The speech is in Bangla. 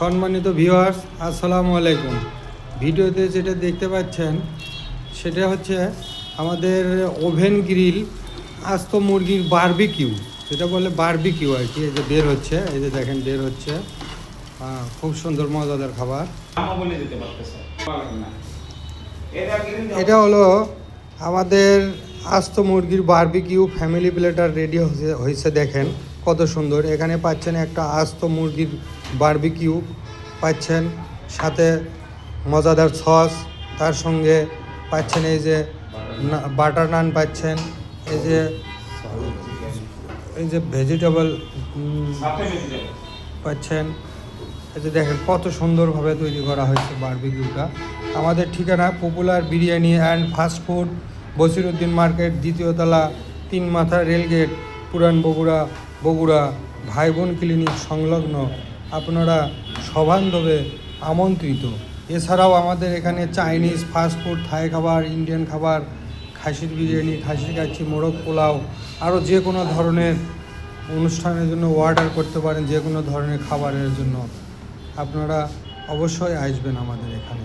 সম্মানিত ভিউয়ার্স, আসসালামু আলাইকুম। ভিডিওতে যেটা দেখতে পাচ্ছেন, সেটা হচ্ছে আমাদের ওভেন গ্রিল আস্ত মুরগির বার্বিকিউ, যেটা বলে বার্বিকিউ আর কি, এই যে বের হচ্ছে, এই যে দেখেন বের হচ্ছে। খুব সুন্দর, মজাদার খাবার। এটা হলো আমাদের আস্ত মুরগির বার্বিকিউ ফ্যামিলি প্লেটার রেডি হয়েছে দেখেন। কত সুন্দর। এখানে পাচ্ছেন একটা আস্ত মুরগির বারবিকিউ পাচ্ছেন সাথে মজাদার সস, তার সঙ্গে পাচ্ছেন এই যে বাটার নান পাচ্ছেন, এই যে এই যে ভেজিটেবল পাচ্ছেন। এই যে দেখেন কত সুন্দরভাবে তৈরি করা হয়েছে বারবিকিউটা আমাদের ঠিকানা popular biryani and fast food Basiruddin market, দ্বিতীয়তলা তিন মাথা রেলগেট, পুরান বগুড়া বগুড়া ভাই বোন ক্লিনিক সংলগ্ন আপনারা সবান্ধবে আমন্ত্রিত। এছাড়াও আমাদের এখানে চাইনিজ ফাস্ট ফুড, থাই খাবার, ইন্ডিয়ান খাবার, খাসির বিরিয়ানি, খাসির কাছি মোরগ পোলাও, আরও যে কোনো ধরনের অনুষ্ঠানের জন্য অর্ডার করতে পারেন, যে কোনো ধরনের খাবারের জন্য। আপনারা অবশ্যই আসবেন আমাদের এখানে।